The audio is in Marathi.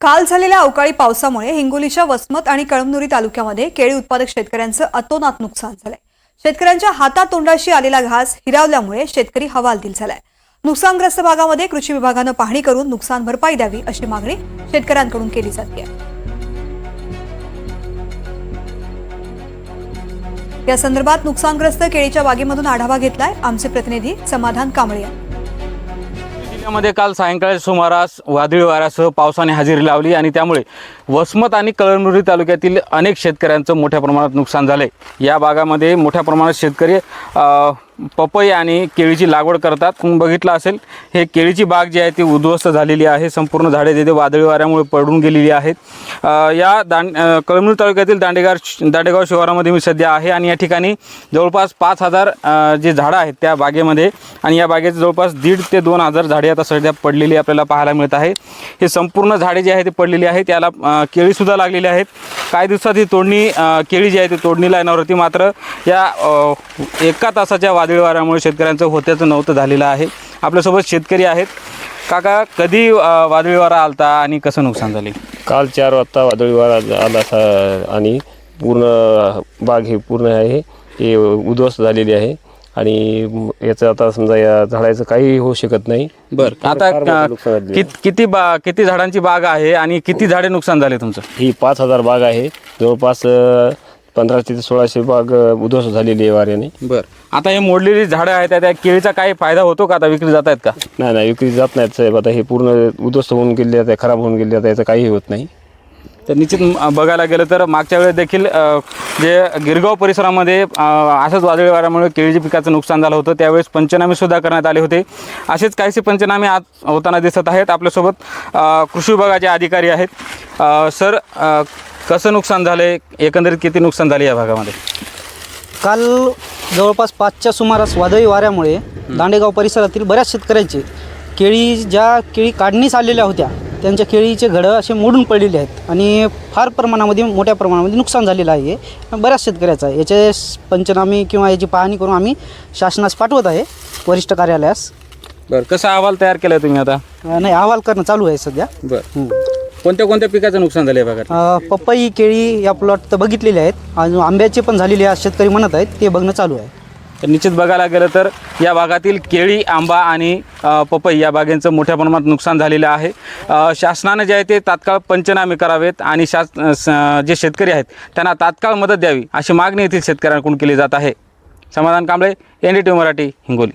काल झालेल्या अवकाळी पावसामुळे हिंगोलीच्या वसमत आणि कळमनुरी तालुक्यामध्ये केळी उत्पादक शेतकऱ्यांचं अतोनात नुकसान झालंय. शेतकऱ्यांच्या हातातोंडाशी आलेला घास हिरावल्यामुळे शेतकरी हवालदिल झालाय. नुकसानग्रस्त भागामध्ये कृषी विभागानं पाहणी करून नुकसान भरपाई द्यावी अशी मागणी शेतकऱ्यांकडून केली जाते या संदर्भात नुकसानग्रस्त केळीच्या बागेमधून आढावा घेतलाय आमचे प्रतिनिधी समाधान कांबळे यांनी. जिल्ह्यामध्ये काल सायंकाळच्या सुमारास वादळी वाऱ्यासह पावसाने हजेरी लावली आणि त्यामुळे वसमत आणि कळमनुरी तालुक्यातील अनेक शेतकऱ्यांचं मोठ्या प्रमाणात नुकसान झालं आहे या भागामध्ये मोठ्या प्रमाणात शेतकरी पपई आणि केळीची लागवड करतात. मग बघितलं असेल हे केळीची बाग जी आहे ती उद्ध्वस्त झालेली आहे. संपूर्ण झाडे तिथे वादळी वाऱ्यामुळे पडून गेलेली आहेत. या दांड अ, तालुक्यातील दांडेगार दांडेगाव शहरामध्ये मी सध्या आहे आणि या ठिकाणी जवळपास पाच हजार जे झाडं आहेत त्या बागेमध्ये आणि या बागेचे जवळपास दीड ते दोन हजार झाडे आता सध्या पडलेली आपल्याला पाहायला मिळत आहे. हे संपूर्ण झाडे जी आहे ती पडलेली आहेत. त्याला केळीसुद्धा लागलेली आहेत. काही दिवसात ही तोडणी केळी जी आहे ती तोडणीला येणार होती. मात्र या एका तासाच्या वादळी वाऱ्यामुळे शेतकऱ्यांचं होत्याचं नव्हतं झालेलं आहे. आपल्यासोबत शेतकरी आहेत. काका कधी वादळी वारा आलता आणि कसं नुकसान झाले? काल चार वाजता वादळी वारा आला असा आणि पूर्ण बाग हे पूर्ण आहे. हे उद्ध्वस्त झालेली आहे. आणि याचं आता समजा या झाडाचं काही होऊ शकत नाही. बरं आता फार मोठं नुकसान अ, झालेलं कित किती बा किती झाडांची बाग आहे आणि किती झाडे नुकसान झाले तुमचं? ही पाच हजार बाग आहे. जवळपास अ, पंधराशे ते सोळाशे बाग अ, उद्ध्वस्त झालेली आहे वाऱ्याने. बरं. आता हे मोडलेली झाडं आहेत त्या- त्या केळीचा काही फायदा होतो का? आता विक्री जात आहेत का? नाही नाही विक्री जात नाहीत साहेब. आता हे पूर्ण उद्ध्वस्त होऊन गेले आता खराब होऊन गेले आता याचं काही होत नाही. तर निश्चित बघायला गेलं तर मागच्या वेळेस देखील जे गिरगाव परिसरामध्ये असंच वादळी वाऱ्यामुळे केळीच्या पिकाचं नुकसान झालं होतं त्यावेळेस पंचनामे सुद्धा करण्यात आले होते. असेच काहीसे पंचनामे आज होताना दिसत आहेत आपल्यासोबत. कृषी विभागाचे अधिकारी आहेत. सर कसं नुकसान झालं आहे एकंदरीत किती नुकसान झाले या भागामध्ये? काल जवळपास पाचच्या सुमारास वादळी वाऱ्यामुळे दांडेगाव परिसरातील बऱ्याच शेतकऱ्यांचे केळी ज्या केळी काढणीस आलेल्या होत्या त्यांच्या केळीचे घडं असे मोडून पडलेले आहेत आणि फार प्रमाणामध्ये मोठ्या प्रमाणामध्ये नुकसान झालेलं आहे. बऱ्याच शेतकऱ्याचं आहे. याचे पंचनामे किंवा याची पाहणी करून आम्ही शासनास पाठवत आहे वरिष्ठ कार्यालयास. बरं कसा अहवाल तयार केला आहे तुम्ही आता? अ, नाही अहवाल करणं चालू आहे सध्या. बरं. हं. कोणत्या कोणत्या पिकाचं नुकसान झालं भागात? अ, पपई केळी या प्लॉट तर बघितलेले आहेत. अजून आंब्याचे पण झालेले आहेत शेतकरी म्हणत आहेत ते बघणं चालू आहे. तर निश्चित बघायला गेलं तर या भागातील केळी आंबा आणि पपई या बागेंचं मोठ्या प्रमाणात नुकसान झालेलं आहे. शासनानं जे आहे ते तात्काळ पंचनामे करावेत आणि शास जे शेतकरी आहेत त्यांना तात्काळ मदत द्यावी अशी मागणी येथील शेतकऱ्यांकडून केली जात आहे. Samadhan Kamble N D T Marathi Hingoli.